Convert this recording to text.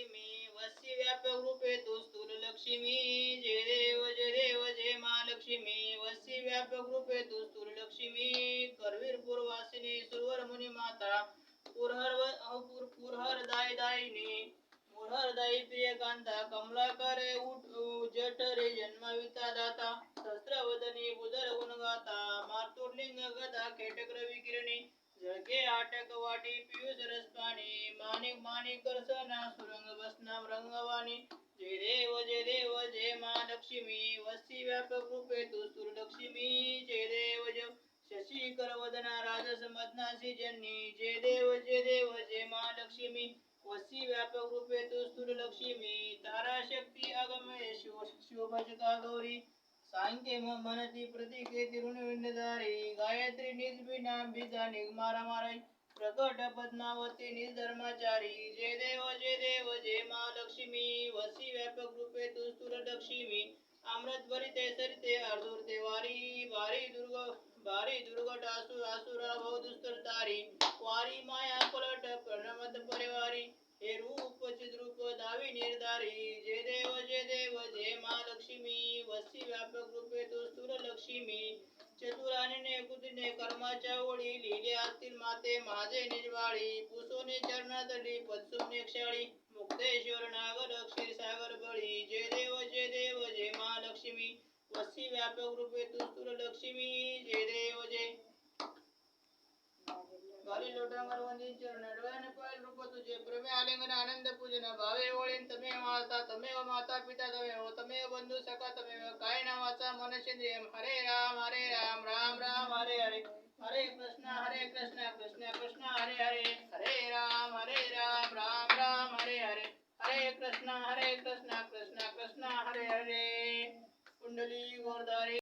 लक्ष्मी वसी व्यापक रूपे तुस्तुल लक्ष्मी जय देव जय देव जय महालक्ष्मी वसी व्यापक रूपे तुस्तुल लक्ष्मी करवीर पूर्वासिनी सुरवर मुनी माता पुरहर व- पुर पुरहर दाय दायिनी मुरहर दाई प्रिय कांता कमलाकर उठ जठरे जन्मविता दाता सहस्रवदनी बुधर गुणगाता मातुर्लिंग गदा खेटक रवी किरणी जळके आटक वाटी पियुष रसपाणी माणिक माणिक करसना सुरंग बसनाम रंगवाणी जय देव जय देव जय मा लक्ष्मी वस्ती व्यापक रूपे तू सुर लक्ष्मी. जय देव जय शशी करवदना राजस मदनासी जन्नी जय देव जय देव जय मा लक्ष्मी वस्ती व्यापक रूपे तू सुर लक्ष्मी. तारा शक्ती अगमय शिव शिवभजका गौरी. सांख्य म- मनती प्रतीके तिरुनिधारी गायत्री निजबिना बीजा निगमारा माराई प्रकट पद्मावती निधर्माचारी जय देव जय देव जय महालक्ष्मी वसी व्यापक रूपे तुस्तुर लक्ष्मी अमृत भरिते सरिते अर्धुरते वारी। वारी दुर्ग भारी दुर्गट असुर असुरा भव दुस्तर तारी। वारी माया पलट प्रणमत परिवारी। हे रूप व्यापक रूपे तू स्थूल लक्ष्मी. चतुराने कुतीने कर्माच्या ओळी लिहिले असतील माते माझे निजवाळी. पुसोने चरणातली पत्सुने क्षाळी. मुक्तेश्वर नागर क्षीरसागर बळी. जय देव जय देव जय महालक्ष्मी. वसी व्यापक रूपे तू स्थूल लक्ष्मी. जय देव जय गाली लोटांगर वंदित चरण डोळ्याने पायल रूप तुझे. प्रमे आलिंगन आनंद पूजन. भावे ओळीन तमे माता माता पिता तमेव तमेव बंधू सखा तमेव काय नावाचा मनशेंद्रिय हरे राम हरे राम राम राम हरे हरे हरे कृष्णा हरे कृष्णा कृष्णा कृष्णा हरे हरे हरे राम हरे राम राम राम हरे हरे हरे कृष्णा हरे कृष्णा कृष्णा कृष्णा हरे हरे कुंडली गोरधारी